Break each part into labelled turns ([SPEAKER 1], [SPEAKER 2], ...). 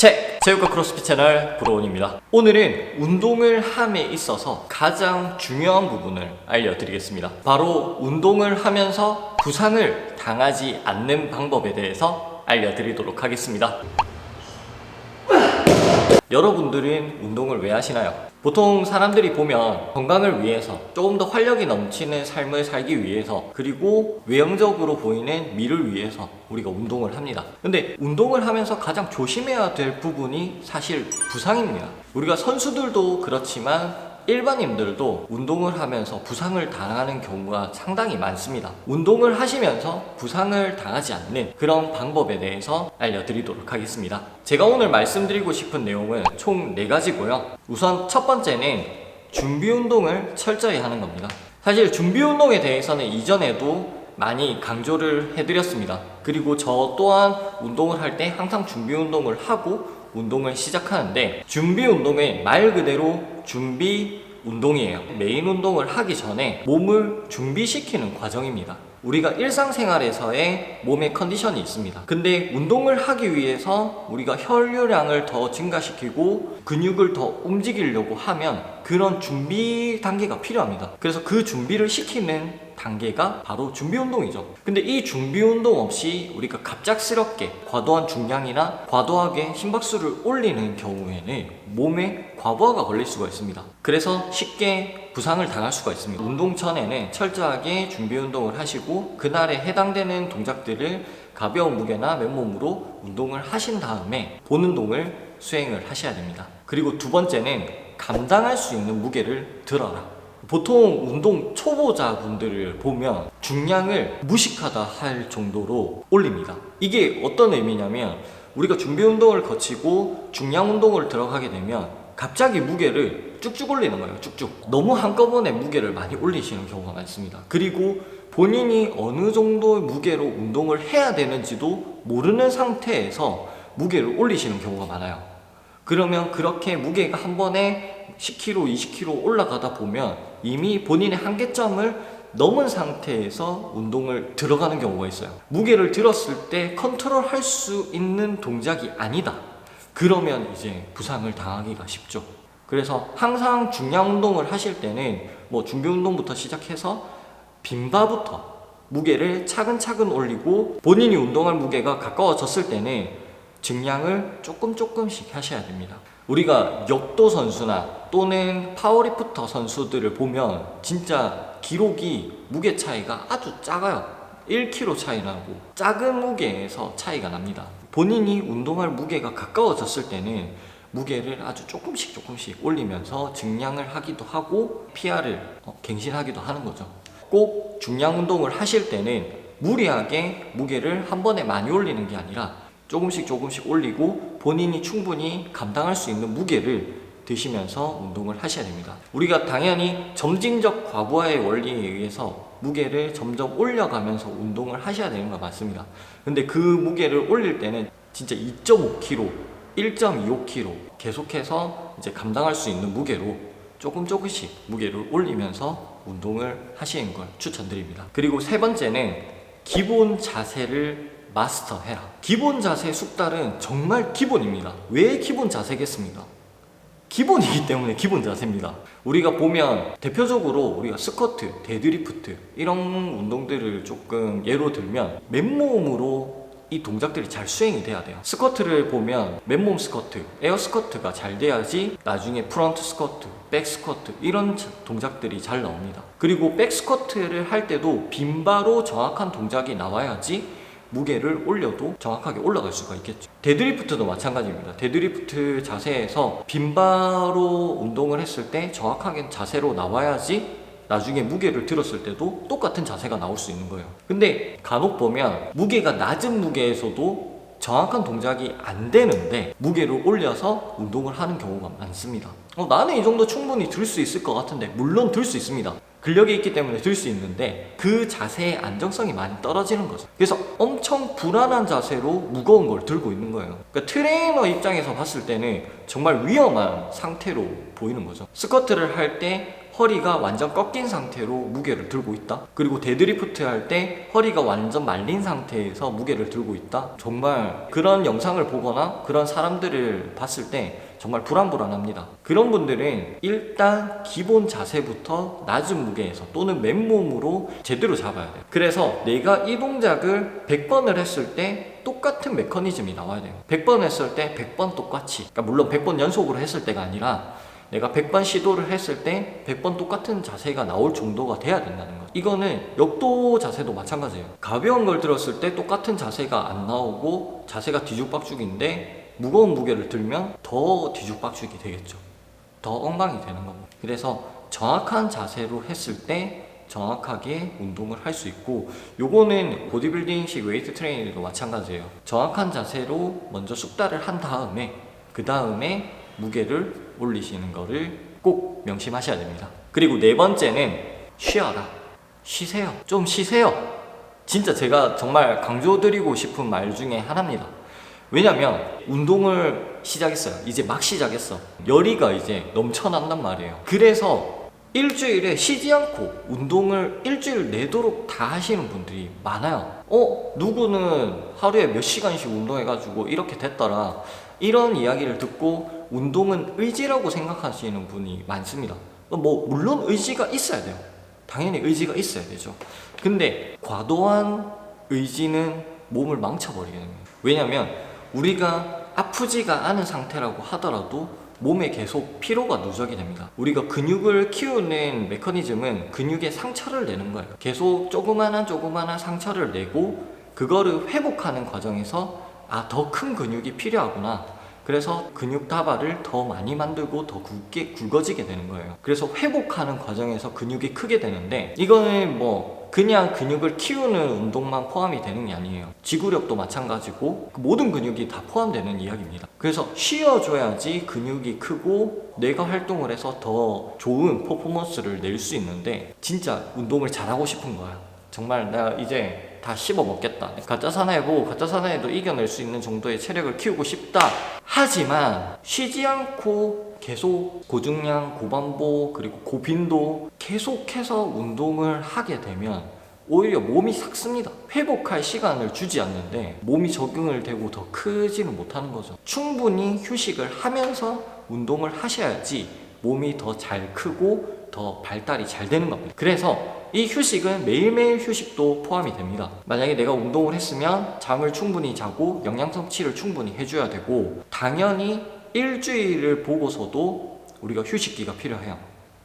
[SPEAKER 1] 책! 체육과 크로스핏 채널 브로운입니다. 오늘은 운동을 함에 있어서 가장 중요한 부분을 알려드리겠습니다. 바로 운동을 하면서 부상을 당하지 않는 방법에 대해서 알려드리도록 하겠습니다. 여러분들은 운동을 왜 하시나요? 보통 사람들이 보면 건강을 위해서 조금 더 활력이 넘치는 삶을 살기 위해서 그리고 외형적으로 보이는 미를 위해서 우리가 운동을 합니다. 근데 운동을 하면서 가장 조심해야 될 부분이 사실 부상입니다. 우리가 선수들도 그렇지만 일반인들도 운동을 하면서 부상을 당하는 경우가 상당히 많습니다. 운동을 하시면서 부상을 당하지 않는 그런 방법에 대해서 알려드리도록 하겠습니다. 제가 오늘 말씀드리고 싶은 내용은 총 4가지고요. 우선 첫 번째는 준비 운동을 철저히 하는 겁니다. 사실 준비 운동에 대해서는 이전에도 많이 강조를 해드렸습니다. 그리고 저 또한 운동을 할 때 항상 준비 운동을 하고 운동을 시작하는데 준비 운동은 말 그대로 준비 운동이에요. 메인 운동을 하기 전에 몸을 준비시키는 과정입니다. 우리가 일상생활에서의 몸의 컨디션이 있습니다. 근데 운동을 하기 위해서 우리가 혈류량을 더 증가시키고 근육을 더 움직이려고 하면 그런 준비 단계가 필요합니다. 그래서 그 준비를 시키는 단계가 바로 준비 운동이죠. 근데 이 준비 운동 없이 우리가 갑작스럽게 과도한 중량이나 과도하게 심박수를 올리는 경우에는 몸에 과부하가 걸릴 수가 있습니다. 그래서 쉽게 부상을 당할 수가 있습니다. 운동 전에는 철저하게 준비 운동을 하시고 그날에 해당되는 동작들을 가벼운 무게나 맨몸으로 운동을 하신 다음에 본 운동을 수행을 하셔야 됩니다. 그리고 두 번째는 감당할 수 있는 무게를 들어라. 보통 운동 초보자분들을 보면 중량을 무식하다 할 정도로 올립니다. 이게 어떤 의미냐면 우리가 준비 운동을 거치고 중량 운동을 들어가게 되면 갑자기 무게를 쭉쭉 올리는 거예요. 쭉쭉. 너무 한꺼번에 무게를 많이 올리시는 경우가 많습니다. 그리고 본인이 어느 정도의 무게로 운동을 해야 되는지도 모르는 상태에서 무게를 올리시는 경우가 많아요. 그러면 그렇게 무게가 한 번에 10kg, 20kg 올라가다 보면 이미 본인의 한계점을 넘은 상태에서 운동을 들어가는 경우가 있어요. 무게를 들었을 때 컨트롤 할 수 있는 동작이 아니다. 그러면 이제 부상을 당하기가 쉽죠. 그래서 항상 중량 운동을 하실 때는 뭐 준비 운동부터 시작해서 빈바부터 무게를 차근차근 올리고 본인이 운동할 무게가 가까워졌을 때는 증량을 조금 조금씩 하셔야 됩니다. 우리가 역도 선수나 또는 파워리프터 선수들을 보면 진짜 기록이 무게 차이가 아주 작아요. 1kg 차이 나고 작은 무게에서 차이가 납니다. 본인이 운동할 무게가 가까워졌을 때는 무게를 아주 조금씩 조금씩 올리면서 증량을 하기도 하고 PR을 어, 갱신하기도 하는 거죠. 꼭 중량 운동을 하실 때는 무리하게 무게를 한 번에 많이 올리는 게 아니라 조금씩 조금씩 올리고 본인이 충분히 감당할 수 있는 무게를 드시면서 운동을 하셔야 됩니다. 우리가 당연히 점진적 과부하의 원리에 의해서 무게를 점점 올려가면서 운동을 하셔야 되는 거 맞습니다. 근데 그 무게를 올릴 때는 진짜 2.5kg, 1.25kg 계속해서 이제 감당할 수 있는 무게로 조금 조금씩 무게를 올리면서 운동을 하시는 걸 추천드립니다. 그리고 세 번째는 기본 자세를 마스터해라. 기본 자세 숙달은 정말 기본입니다. 왜 기본 자세겠습니까? 기본이기 때문에 기본 자세입니다. 우리가 보면 대표적으로 우리가 스쿼트, 데드리프트 이런 운동들을 조금 예로 들면 맨몸으로 이 동작들이 잘 수행이 돼야 돼요. 스쿼트를 보면 맨몸 스쿼트, 에어 스쿼트가 잘 돼야지 나중에 프론트 스쿼트, 백 스쿼트 이런 자- 동작들이 잘 나옵니다. 그리고 백 스쿼트를 할 때도 빈바로 정확한 동작이 나와야지 무게를 올려도 정확하게 올라갈 수가 있겠죠. 데드리프트도 마찬가지입니다. 데드리프트 자세에서 빈바로 운동을 했을 때 정확하게 자세로 나와야지 나중에 무게를 들었을 때도 똑같은 자세가 나올 수 있는 거예요. 근데 간혹 보면 무게가 낮은 무게에서도 정확한 동작이 안 되는데 무게를 올려서 운동을 하는 경우가 많습니다. 어, 나는 이 정도 충분히 들 수 있을 것 같은데 물론 들 수 있습니다. 근력이 있기 때문에 들 수 있는데 그 자세의 안정성이 많이 떨어지는 거죠. 그래서 엄청 불안한 자세로 무거운 걸 들고 있는 거예요. 그러니까 트레이너 입장에서 봤을 때는 정말 위험한 상태로 보이는 거죠. 스쿼트를 할 때 허리가 완전 꺾인 상태로 무게를 들고 있다. 그리고 데드리프트 할 때 허리가 완전 말린 상태에서 무게를 들고 있다. 정말 그런 영상을 보거나 그런 사람들을 봤을 때 정말 불안불안합니다. 그런 분들은 일단 기본 자세부터 낮은 무게에서 또는 맨몸으로 제대로 잡아야 돼요. 그래서 내가 이 동작을 100번을 했을 때 똑같은 메커니즘이 나와야 돼요. 100번 했을 때 100번 똑같이. 그러니까 물론 100번 연속으로 했을 때가 아니라 내가 100번 시도를 했을 때 100번 똑같은 자세가 나올 정도가 돼야 된다는 거죠. 이거는 역도 자세도 마찬가지예요. 가벼운 걸 들었을 때 똑같은 자세가 안 나오고 자세가 뒤죽박죽인데 무거운 무게를 들면 더 뒤죽박죽이 되겠죠. 더 엉망이 되는 거고. 그래서 정확한 자세로 했을 때 정확하게 운동을 할 수 있고 요거는 보디빌딩식 웨이트 트레이닝도 마찬가지예요. 정확한 자세로 먼저 숙달을 한 다음에 그 다음에 무게를 올리시는 거를 꼭 명심하셔야 됩니다. 그리고 네 번째는 쉬어라. 쉬세요. 좀 쉬세요. 진짜 제가 정말 강조드리고 싶은 말 중에 하나입니다. 왜냐면 운동을 시작했어요. 이제 막 시작했어. 열이가 이제 넘쳐난단 말이에요. 그래서 일주일에 쉬지 않고 운동을 일주일 내도록 다 하시는 분들이 많아요. 어, 누구는 하루에 몇 시간씩 운동해가지고 이렇게 됐더라. 이런 이야기를 듣고 운동은 의지라고 생각하시는 분이 많습니다. 뭐, 물론 의지가 있어야 돼요. 당연히 의지가 있어야 되죠. 근데 과도한 의지는 몸을 망쳐버리게 됩니다. 왜냐면 우리가 아프지가 않은 상태라고 하더라도 몸에 계속 피로가 누적이 됩니다. 우리가 근육을 키우는 메커니즘은 근육에 상처를 내는 거예요. 계속 조그마한 조그마한 상처를 내고 그거를 회복하는 과정에서 아, 더 큰 근육이 필요하구나. 그래서 근육 다발을 더 많이 만들고 더 굵게 굵어지게 되는 거예요. 그래서 회복하는 과정에서 근육이 크게 되는데 이거는 뭐 그냥 근육을 키우는 운동만 포함이 되는 게 아니에요. 지구력도 마찬가지고 그 모든 근육이 다 포함되는 이야기입니다. 그래서 쉬어줘야지 근육이 크고 뇌가 활동을 해서 더 좋은 퍼포먼스를 낼 수 있는데 진짜 운동을 잘하고 싶은 거야. 정말 내가 이제 다 씹어 먹겠다. 가짜 사나이고 가짜 사나이도 이겨낼 수 있는 정도의 체력을 키우고 싶다. 하지만 쉬지 않고 계속 고중량, 고반복, 그리고 고빈도 계속해서 운동을 하게 되면 오히려 몸이 삭습니다. 회복할 시간을 주지 않는데 몸이 적응을 되고 더 크지는 못하는 거죠. 충분히 휴식을 하면서 운동을 하셔야지 몸이 더 잘 크고 더 발달이 잘 되는 겁니다. 그래서 이 휴식은 매일매일 휴식도 포함이 됩니다. 만약에 내가 운동을 했으면 잠을 충분히 자고 영양 섭취를 충분히 해줘야 되고 당연히 일주일을 보고서도 우리가 휴식기가 필요해요.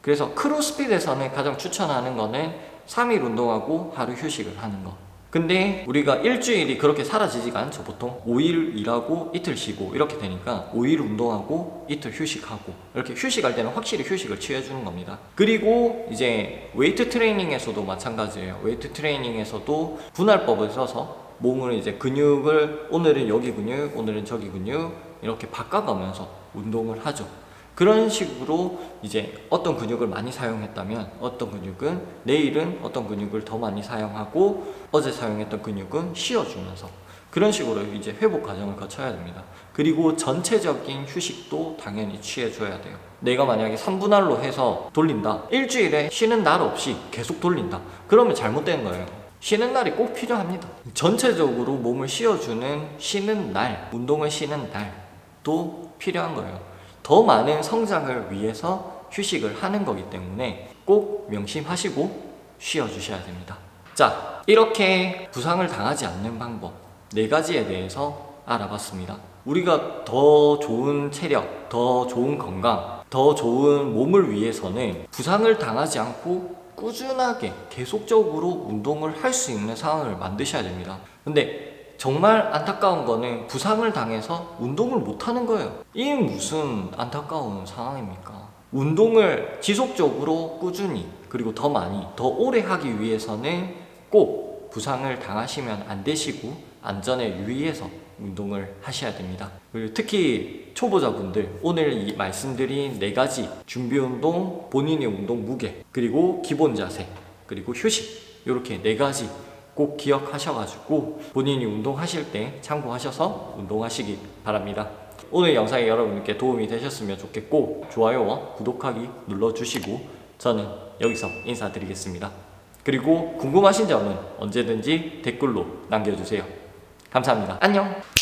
[SPEAKER 1] 그래서 크로스핏에서는 가장 추천하는 거는 3일 운동하고 하루 휴식을 하는 거. 근데 우리가 일주일이 그렇게 사라지지가 않죠 보통. 5일 일하고 이틀 쉬고 이렇게 되니까 5일 운동하고 이틀 휴식하고 이렇게 휴식할 때는 확실히 휴식을 취해주는 겁니다. 그리고 이제 웨이트 트레이닝에서도 마찬가지예요. 웨이트 트레이닝에서도 분할법을 써서 몸을 이제 근육을 오늘은 여기 근육 오늘은 저기 근육 이렇게 바꿔가면서 운동을 하죠 그런 식으로 이제 어떤 근육을 많이 사용했다면 어떤 근육은 내일은 어떤 근육을 더 많이 사용하고 어제 사용했던 근육은 쉬어주면서 그런 식으로 이제 회복 과정을 거쳐야 됩니다. 그리고 전체적인 휴식도 당연히 취해줘야 돼요. 내가 만약에 3분할로 해서 돌린다. 일주일에 쉬는 날 없이 계속 돌린다. 그러면 잘못된 거예요. 쉬는 날이 꼭 필요합니다. 전체적으로 몸을 쉬어주는 쉬는 날, 운동을 쉬는 날도 필요한 거예요. 더 많은 성장을 위해서 휴식을 하는 거기 때문에 꼭 명심하시고 쉬어 주셔야 됩니다. 자, 이렇게 부상을 당하지 않는 방법 네 가지에 대해서 알아봤습니다. 우리가 더 좋은 체력, 더 좋은 건강, 더 좋은 몸을 위해서는 부상을 당하지 않고 꾸준하게 계속적으로 운동을 할 수 있는 상황을 만드셔야 됩니다. 근데 정말 안타까운 거는 부상을 당해서 운동을 못 하는 거예요. 이게 무슨 안타까운 상황입니까? 운동을 지속적으로 꾸준히 그리고 더 많이 더 오래 하기 위해서는 꼭 부상을 당하시면 안 되시고 안전에 유의해서 운동을 하셔야 됩니다. 특히 초보자분들 오늘 이 말씀드린 네 가지 준비 운동, 본인의 운동 무게, 그리고 기본 자세, 그리고 휴식 이렇게 네 가지 꼭 기억하셔가지고 본인이 운동하실 때 참고하셔서 운동하시기 바랍니다. 오늘 영상이 여러분께 도움이 되셨으면 좋겠고 좋아요와 구독하기 눌러주시고 저는 여기서 인사드리겠습니다. 그리고 궁금하신 점은 언제든지 댓글로 남겨주세요. 감사합니다. 안녕!